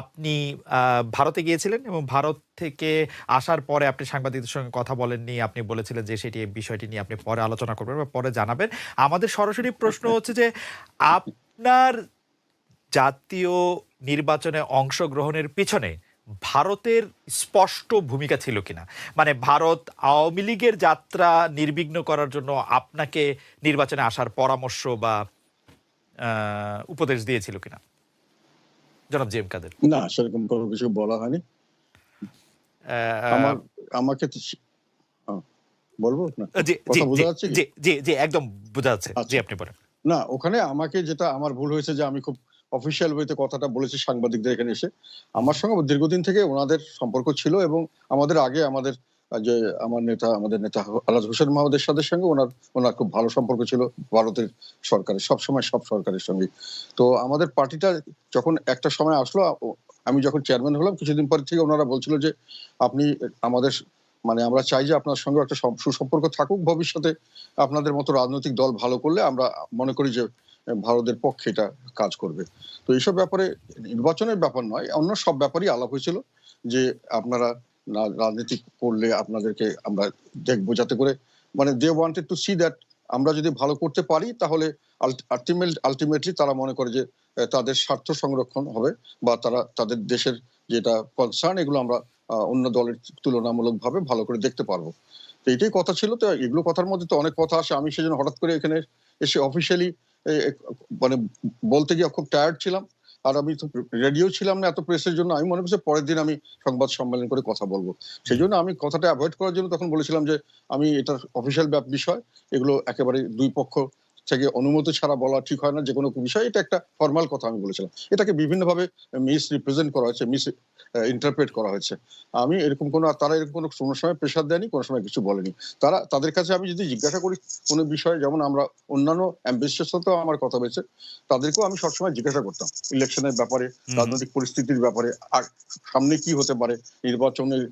আপনি ভারতে গিয়েছিলেন এবং ভারত থেকে আসার পরে আপনি সাংবাদিকদের সঙ্গে কথা বলেননি, আপনি বলেছিলেন যে সেটি এই বিষয়টি নিয়ে আপনি পরে আলোচনা করবেন বা পরে জানাবেন। আমাদের সরাসরি প্রশ্ন হচ্ছে যে আপনার জাতীয় নির্বাচনে অংশগ্রহণের পিছনে ভারতের স্পষ্ট ভূমিকা ছিল কিনা? মানে ভারত আওয়ামী লীগের যাত্রা নির্বিঘ্ন করার জন্য আপনাকে নির্বাচনে আসার পরামর্শ বা উপদেশ দিয়েছিল কিনা? জনাব জেম কাদের? না সেরকম কোনো কিছু বলা হয়নি। আমার আমাকে হ্যাঁ, বলব না? জি জি জি? জি জি জি একদম বোঝা যাচ্ছে। জি আচ্ছা। আপনি বলেন। না ওখানে আমাকে যেটা আমার ভুল হয়েছে যে আমি খুব অফিসিয়াল ওয়েতে কথাটা বলেছি সাংবাদিকদের এখানে এসে। আমার সঙ্গে দীর্ঘদিন থেকে ওনাদের সম্পর্ক ছিল এবং আমাদের আগে আমাদের যে আমার নেতা, আমাদের নেতা আলাজ হোসেন মাহমুদের সাথে সঙ্গে ওনার ওনার খুব ভালো সম্পর্ক ছিল ভারতের সরকারের, সব সময় সব সরকারের সঙ্গে। তো আমাদের পার্টিটা যখন একটা সময় আসলো আমি যখন চেয়ারম্যান হলাম, কিছুদিন পর থেকে ওনারা বলছিল যে, আপনি আমাদের মানে আমরা চাই যে আপনার সঙ্গে একটা সুসম্পর্ক থাকুক, ভবিষ্যতে আপনাদের মতো রাজনৈতিক দল ভালো করলে আমরা মনে করি যে, ভারতের পক্ষে এটা কাজ করবে। তো এইসব ব্যাপারে নির্বাচনের ব্যাপার নয়, অন্য সব ব্যাপারই আলাপ হয়েছিল যে আপনারা না- রাজনীতি করলে আপনাদেরকে আমরা দেখব যাতে করে মানে they wanted to see that আমরা যদি ভালো করতে পারি, তাহলে আলটিমেট আলটিমেটলি তারা মনে করে যে তাদের স্বার্থ সংরক্ষণ হবে বা তারা, তাদের দেশের যেটা কনসার্ন এগুলো আমরা অন্য দলের তুলনামূলকভাবে ভালো করে দেখতে পারব। তো এটাই কথা ছিল, তো এগুলো কথার মধ্যে তো অনেক কথা আসে। আমি সেজন্য হঠাৎ করে এখানে এসে অফিসিয়ালি মানে বলতে গিয়ে খুব টায়ার্ড ছিলাম। আর আমি তো রেডিও ছিলাম না এত প্রেসের জন্য। আমি মনে করছি পরের দিন আমি সংবাদ সম্মেলন করে কথা বলব। সেই জন্য আমি কথাটা অ্যাভয়েড করার জন্য তখন বলেছিলাম যে, আমি এটা অফিসিয়াল ব্যাপ বিষয়, এগুলো একেবারে দুই পক্ষ থেকে অনুমতি ছাড়া বলা ঠিক হয় না যে কোনো বিষয়, এটা একটা ফর্মাল কথা আমি বলেছিলাম। এটাকে বিভিন্নভাবে মিস রিপ্রেজেন্ট করা হয়েছে মিস ইন্টারপ্রেট করা হয়েছে। আমি এরকম কোনো তারা এরকম কোনো কোনো সময় প্রেশার দেয়নি কোনো সময় কিছু বলেনি। তারা তাদের কাছে আমি যদি জিজ্ঞাসা করি কোনো বিষয়ে যেমন আমরা অন্যান্য অ্যাম্বিসের সাথেও আমার কথা হয়েছে তাদেরকেও আমি সবসময় জিজ্ঞাসা করতাম ইলেকশনের ব্যাপারে রাজনৈতিক পরিস্থিতির ব্যাপারে আর সামনে কি হতে পারে নির্বাচনের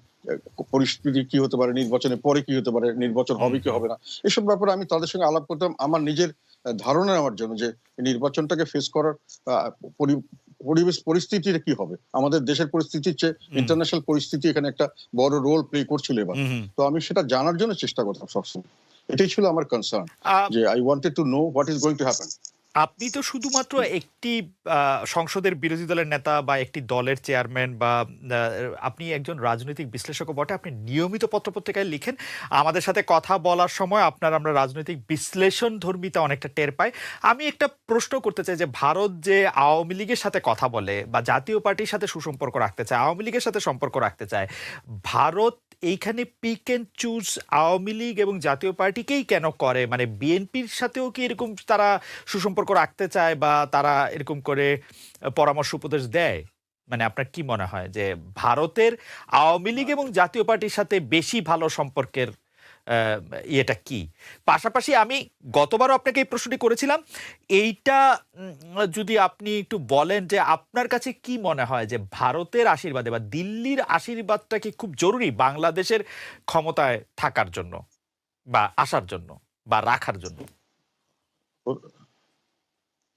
পরিস্থিতি কি হতে পারে নির্বাচনের পরে কি হতে পারে নির্বাচন হবে কি হবে না এসব ব্যাপারে আমি তাদের সঙ্গে আলাপ করতাম। আমার নিজের ধারণা নেওয়ার জন্য যে নির্বাচনটাকে ফেস করার আহ, পরি- পরিবেশ পরিস্থিতিটা কি হবে? আমাদের দেশের পরিস্থিতির চেয়ে ইন্টারন্যাশনাল পরিস্থিতি এখানে একটা বড় রোল প্লে করছিল এবার। তো আমি সেটা জানার জন্য চেষ্টা করতাম সবসময়। এটাই ছিল আমার কনসার্ন যে I wanted to know what is going to happen আপনি তো শুধুমাত্র একটি সংসদের বিরোধী দলের নেতা বা একটি দলের চেয়ারম্যান বা আপনি একজন রাজনৈতিক বিশ্লেষকও বটে, আপনি নিয়মিত পত্রপত্রিকায় লিখেন। আমাদের সাথে কথা বলার সময় আপনার আমরা রাজনৈতিক বিশ্লেষণ ধর্মিতা অনেকটা টের পাই। আমি একটা প্রশ্ন করতে চাই যে, ভারত যে আওয়ামী লীগের সাথে কথা বলে বা জাতীয় পার্টির সাথে সুসম্পর্ক রাখতে চায়, আওয়ামী লীগের সাথে সম্পর্ক রাখতে চায়, ভারত এইখানে pick and choose Awami League এবং জাতীয় পার্টিকেই কেন করে? মানে বিএনপির সাথেও কি এরকম তারা সুসম্পর্ক রাখতে চায় বা তারা এরকম করে পরামর্শ উপদেশ দেয়? মানে আপনার কি মনে হয় যে ভারতের আওয়ামী লীগ এবং জাতীয় পার্টির সাথে বেশি ভালো সম্পর্কের ইয়েটা কি? পাশাপাশি আমি গতবারও আপনাকে এই প্রশ্নটি করেছিলাম। এইটা যদি আপনি একটু বলেন যে আপনার কাছে কি মনে হয় যে ভারতের আশীর্বাদে বা দিল্লির আশীর্বাদটা কি খুব জরুরি বাংলাদেশের ক্ষমতায় থাকার জন্য বা আসার জন্য বা রাখার জন্য?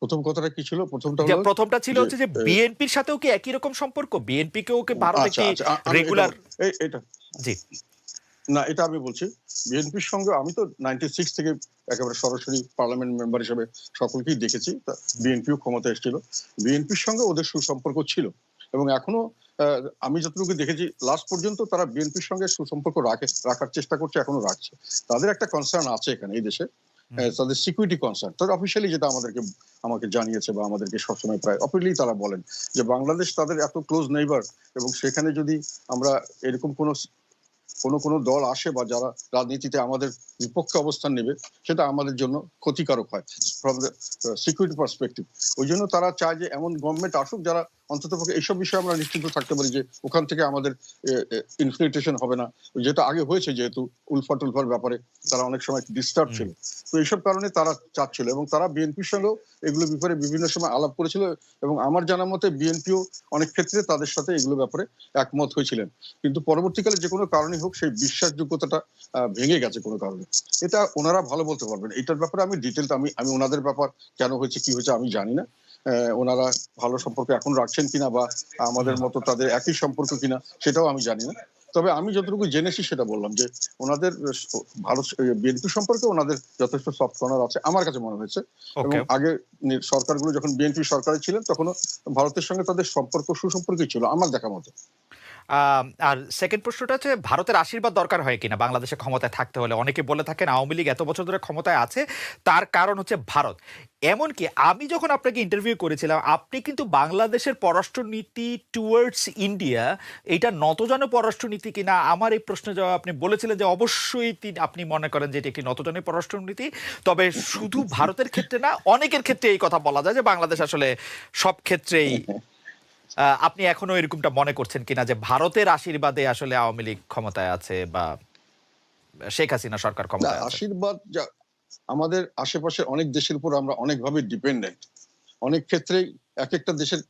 প্রথম কথাটা কি ছিল? প্রথমটা হলো প্রথমটা ছিল হচ্ছে যে বিএনপির সাথেও কি একই রকম সম্পর্ক? বিএনপি কেও কি ভারত আচ্ছা, কি আচ্ছা, আ- আমি এটা regular- বল- এই- এটা জি। না এটা আমি বলছি বিএনপির সঙ্গে আমি তো নাইনটি সিক্স থেকে একেবারে সরাসরি পার্লামেন্ট মেম্বার হিসেবে সকলকেই দেখেছি বিএনপিও ক্ষমতা এসেছিল। বিএনপির সঙ্গে ওদের সুসম্পর্ক ছিল এবং এখনও আমি যতটুকু দেখেছি লাস্ট পর্যন্ত তারা বিএনপির সঙ্গে সুসম্পর্ক রাখে রাখার চেষ্টা করছে এখনও রাখছে। তাদের একটা কনসার্ন আছে এখানে এই দেশে। তাদের সিকিউরিটি কনসার্ন তাদের অফিসিয়ালি যেটা আমাদেরকে আমাকে জানিয়েছে বা আমাদেরকে সবসময় প্রায় অফিসিয়ালি তারা বলেন যে বাংলাদেশ তাদের এত ক্লোজ নেইবার এবং সেখানে যদি আমরা এরকম কোনো কোনো কোনো দল আসে বা যারা রাজনীতিতে আমাদের বিপক্ষে অবস্থান নেবে, সেটা আমাদের জন্য ক্ষতিকারক হয় ফ্রম দ্য সিকিউরিটি পার্সপেক্টিভ ওই জন্য তারা চায় যে এমন গভর্নমেন্ট আসুক যারা অন্তত পক্ষে এইসব বিষয়ে আমরা নিশ্চিন্ত থাকতে পারি যে ওখান থেকে আমাদের ইনফ্লিটেশন হবে না। যেটা আগে হয়েছে যেহেতু উলফা টুলফার ব্যাপারে তারা অনেক সময় ডিস্টার্ব ছিল। তো এইসব কারণে তারা চাচ্ছিল এবং তারা বিএনপির সঙ্গেও এগুলো ব্যাপারে বিভিন্ন সময় আলাপ করেছিল এবং আমার জানা মতে বিএনপিও অনেক ক্ষেত্রে তাদের সাথে এগুলো ব্যাপারে একমত হয়েছিলেন। কিন্তু পরবর্তীকালে যে কোনো কারণে হোক সেই বিশ্বাসযোগ্যতাটা ভেঙে গেছে কোনো কারণে। এটা ওনারা ভালো বলতে পারবেন। এটার ব্যাপারে আমি ডিটেলটা আমি আমি ওনাদের ব্যাপার কেন হয়েছে কি হয়েছে আমি জানি না। ওনারা ভালো সম্পর্ক এখন রাখছেন কিনা বা আমাদের মতো তাদের একই সম্পর্ক কিনা সেটাও আমি জানি না। তবে আমি যতটুকু জেনেছি সেটা বললাম যে ওনাদের ভালো ভারত বিএনপি সম্পর্কে ওনাদের যথেষ্ট সফট কর্নার আছে আমার কাছে মনে হয়েছে। এবং আগে সরকারগুলো যখন বিএনপি সরকারে ছিলেন তখনও ভারতের সঙ্গে তাদের সম্পর্ক সুসম্পর্কই ছিল আমার দেখা মতো। আর সেকেন্ড প্রশ্নটা হচ্ছে, ভারতের আশীর্বাদ দরকার হয় কিনা? বাংলাদেশে ক্ষমতায় থাকতে হলে অনেকে বলে থাকেন, আওয়ামী লীগ এত বছর ধরে ক্ষমতায় আছে, তার কারণ হচ্ছে ভারত। এমনকি আমি যখন আপনাকে ইন্টারভিউ করেছিলাম, আপনি কিন্তু বাংলাদেশের পররাষ্ট্রনীতি টুয়ার্ডস ইন্ডিয়া এটা নতজন পররাষ্ট্রনীতি কিনা? আমার এই প্রশ্নের জবাব আপনি বলেছিলেন যে অবশ্যই আপনি মনে করেন যে এটি একটি নতজনের পররাষ্ট্রনীতি। তবে শুধু ভারতের ক্ষেত্রে না, অনেকের ক্ষেত্রে এই কথা বলা যায় যে বাংলাদেশ আসলে সব ক্ষেত্রেই আপনি এখনও এরকমটা মনে করছেন কিনা যে ভারতের আশীর্বাদে আসলে আওয়ামী লীগ ক্ষমতায় আছে বা শেখ হাসিনা সরকার ক্ষমতায় আশীর্বাদ আমাদের আশেপাশে অনেক দেশের উপর আমরা অনেকভাবে ডিপেন্ডেন্ট অনেক ক্ষেত্রেই এক একটা দেশের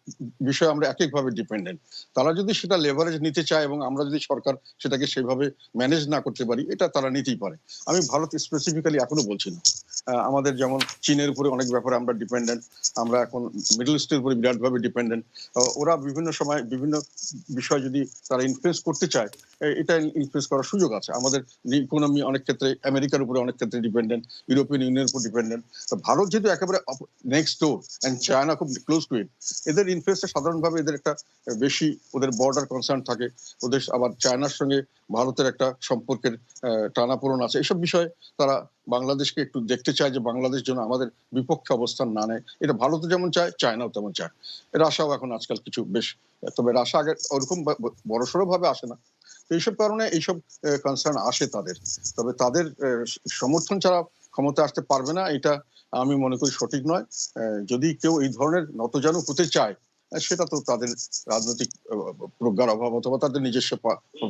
বিষয়ে আমরা এক একভাবে ডিপেন্ডেন্ট তারা যদি সেটা লেভারেজ নিতে চায় এবং আমরা যদি সরকার সেটাকে সেভাবে ম্যানেজ না করতে পারি, এটা তারা নিতেই পারে। আমি ভারত স্পেসিফিক্যালি এখনও বলছি না। আমাদের যেমন চীনের উপরে অনেক ব্যাপারে আমরা ডিপেন্ডেন্ট আমরা এখন মিডল ইস্টের উপরে বিরাটভাবে ডিপেন্ডেন্ট ওরা বিভিন্ন সময় বিভিন্ন বিষয় যদি তারা ইনফ্লুয়েন্স করতে চায় এটা ইনফ্লুয়েন্স করার সুযোগ আছে। আমাদের ইকোনমি অনেক ক্ষেত্রে আমেরিকার উপরে অনেক ক্ষেত্রে ডিপেন্ডেন্ট ইউরোপিয়ান ইউনিয়নের উপর ডিপেন্ডেন্ট ভারত যেহেতু একেবারে নেক্সট ডোর অ্যান্ড চায়না খুব ক্লোজ টু ইট এদের ইনফ্লুয়েন্সটা সাধারণভাবে এদের একটা বেশি ওদের বর্ডার কনসার্ন থাকে। ওদের আবার চায়নার সঙ্গে ভারতের একটা সম্পর্কের টানাপোড়ন আছে। এসব বিষয়ে তারা বাংলাদেশকে একটু দেখতে চায় যে বাংলাদেশ যেন আমাদের বিপক্ষে অবস্থান না নেয়। এটা ভারতও যেমন চায়, চায়নাও তেমন চায়। রাশাও এখন আজকাল কিছু বেশ, তবে রাশা আগে ওরকম বড়সড় ভাবে আসে না। এইসব কারণে এইসব কনসার্ন আসে তাদের। তবে তাদের সমর্থন ছাড়া ক্ষমতা আসতে পারবে না, এটা আমি মনে করি সঠিক নয়। যদি কেউ এই ধরনের নতজানু হতে চায় সেটা তো তাদের রাজনৈতিক প্রজ্ঞার অভাব অথবা তাদের নিজস্ব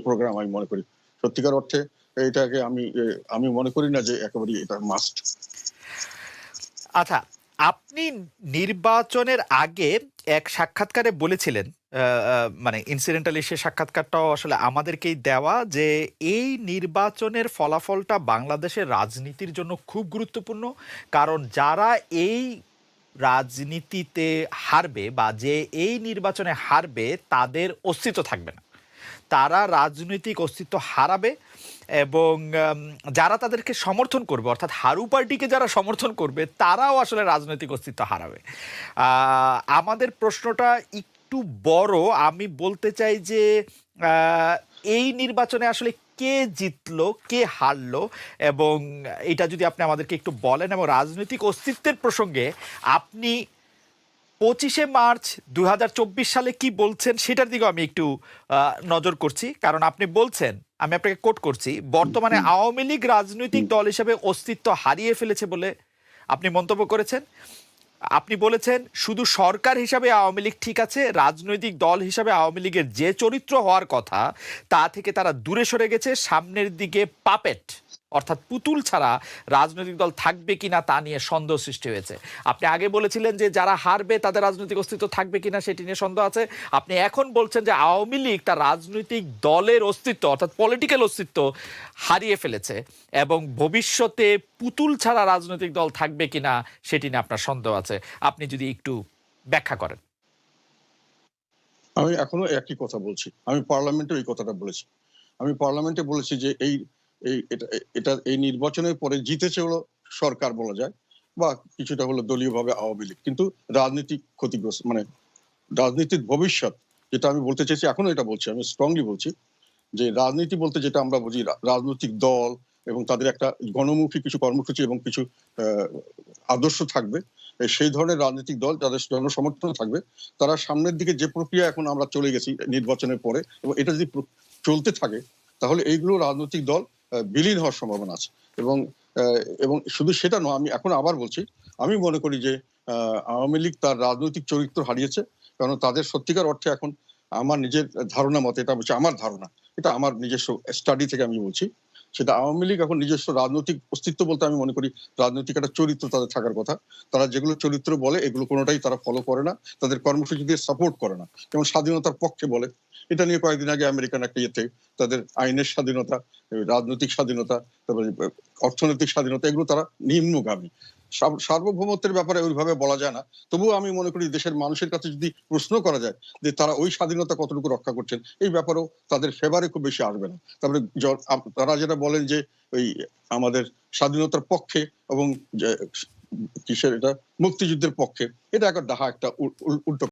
প্রোগ্রাম আমি মনে করি। সত্যিকার অর্থে এটাকে আমি আমি মনে করি না যে একেবারে এটা মাস্ট আচ্ছা আপনি নির্বাচনের আগে এক সাক্ষাৎকারে বলেছিলেন মানে ইনসিডেন্টালি সে সাক্ষাৎকারটাও আসলে আমাদেরকেই দেওয়া যে এই নির্বাচনের ফলাফলটা বাংলাদেশের রাজনীতির জন্য খুব গুরুত্বপূর্ণ। কারণ যারা এই রাজনীতিতে হারবে বা যে এই নির্বাচনে হারবে তাদের অস্তিত্ব থাকবে না। তারা রাজনৈতিক অস্তিত্ব হারাবে এবং যারা তাদেরকে সমর্থন করবে, অর্থাৎ হারু পার্টিকে যারা সমর্থন করবে, তারাও আসলে রাজনৈতিক অস্তিত্ব হারাবে। আমাদের প্রশ্নটা একটু বড়। আমি বলতে চাই যে এই নির্বাচনে আসলে কে জিতলো, কে হারলো এবং এটা যদি আপনি আমাদেরকে একটু বলেন এবং রাজনৈতিক অস্তিত্বের প্রসঙ্গে আপনি পঁচিশে মার্চ দু হাজার চব্বিশ সালে কি বলছেন সেটার দিকেও আমি একটু নজর করছি। কারণ আপনি বলছেন আমি আপনাকে কোট করছি বর্তমানে আওয়ামী লীগ রাজনৈতিক দল হিসেবে অস্তিত্ব হারিয়ে ফেলেছে বলে আপনি মন্তব্য করেছেন। আপনি বলেছেন শুধু সরকার হিসাবে আওয়ামী লীগ ঠিক আছে রাজনৈতিক দল হিসাবে আওয়ামী লীগের যে চরিত্র হওয়ার কথা তা থেকে তারা দূরে সরে গেছে সামনের দিকে পাপেট। অর্থাৎ পুতুল ছাড়া রাজনৈতিক দল থাকবে কিনা তা নিয়ে সন্দেহ সৃষ্টি হয়েছে। আপনি আগে বলেছিলেন যে যারা হারবে তাদের রাজনৈতিক অস্তিত্ব থাকবে কিনা সেটি নিয়ে সন্দেহ আছে। আপনি এখন বলছেন যে আওয়ামী লীগ তার রাজনৈতিক দলের অস্তিত্ব, অর্থাৎ পলিটিক্যাল অস্তিত্ব হারিয়ে ফেলেছে এবং ভবিষ্যতে পুতুল ছাড়া রাজনৈতিক দল থাকবে কিনা সেটি নিয়ে আপনার সন্দেহ আছে। আপনি যদি একটু ব্যাখ্যা করেন। আমি এখনও একই কথা বলছি। আমি পার্লামেন্টে এই কথাটা বলেছি। আমি পার্লামেন্টে বলেছি যে এই এই এটা এই নির্বাচনের পরে জিতেছে হলো সরকার বলা যায়, বা কিছুটা হলো দলীয়ভাবে আওয়ামী লীগ। কিন্তু রাজনীতিক ক্ষতিগ্রস্ত মানে রাজনীতির ভবিষ্যৎ, যেটা আমি বলতে চাইছি, এখনও এটা বলছি, আমি স্ট্রংলি বলছি, যে রাজনীতি বলতে যেটা আমরা বুঝি রাজনৈতিক দল এবং তাদের একটা গণমুখী কিছু কর্মসূচি এবং কিছু আদর্শ থাকবে সেই ধরনের রাজনৈতিক দল যাদের জনসমর্থন থাকবে, তারা সামনের দিকে যে প্রক্রিয়া এখন আমরা চলে গেছি নির্বাচনের পরে, এবং এটা যদি চলতে থাকে, তাহলে এইগুলো রাজনৈতিক দল বিলীন হওয়ার সম্ভাবনা আছে। এবং এবং শুধু সেটা নয়, আমি এখন আবার বলছি, আমি মনে করি যে আওয়ামী লীগ তার রাজনৈতিক চরিত্র হারিয়েছে কারণ তাদের সত্যিকার অর্থে এখন আমার নিজের ধারণা মতে, এটা হচ্ছে আমার ধারণা, এটা আমার নিজস্ব স্টাডি থেকে আমি বলছি, সেটা আওয়ামী লীগ এখন নিজস্ব রাজনৈতিক অস্তিত্ব বলতে আমি মনে করি, রাজনৈতিক একটা চরিত্র তাদের থাকার কথা, তারা যেগুলো চরিত্র বলে, এগুলো কোনোটাই তারা ফলো করে না, তাদের কর্মসূচি দিয়ে সাপোর্ট করে না, যেমন স্বাধীনতার পক্ষে বলে এটা নিয়ে কয়েকদিন আগে আমেরিকান একটা ইয়েতে তাদের আইনের স্বাধীনতা, রাজনৈতিক স্বাধীনতা, তারপরে অর্থনৈতিক স্বাধীনতা, এগুলো তারা নিম্নগামী। সার্বভৌমত্বের ব্যাপারে ওইভাবে বলা যায় না। তবুও আমি মনে করি দেশের মানুষের কাছে যদি প্রশ্ন করা যায় যে তারা ওই স্বাধীনতা কতটুকু রক্ষা করছেন, এই ব্যাপারেও তাদের ফেভারে খুব বেশি আসবে না। তারপরে তারা যেটা বলেন যে ওই আমাদের স্বাধীনতার পক্ষে এবং কিসের এটা? মুক্তিযুদ্ধের পক্ষে। এটা একটা ডাহা, একটা উল- উল- উল্টো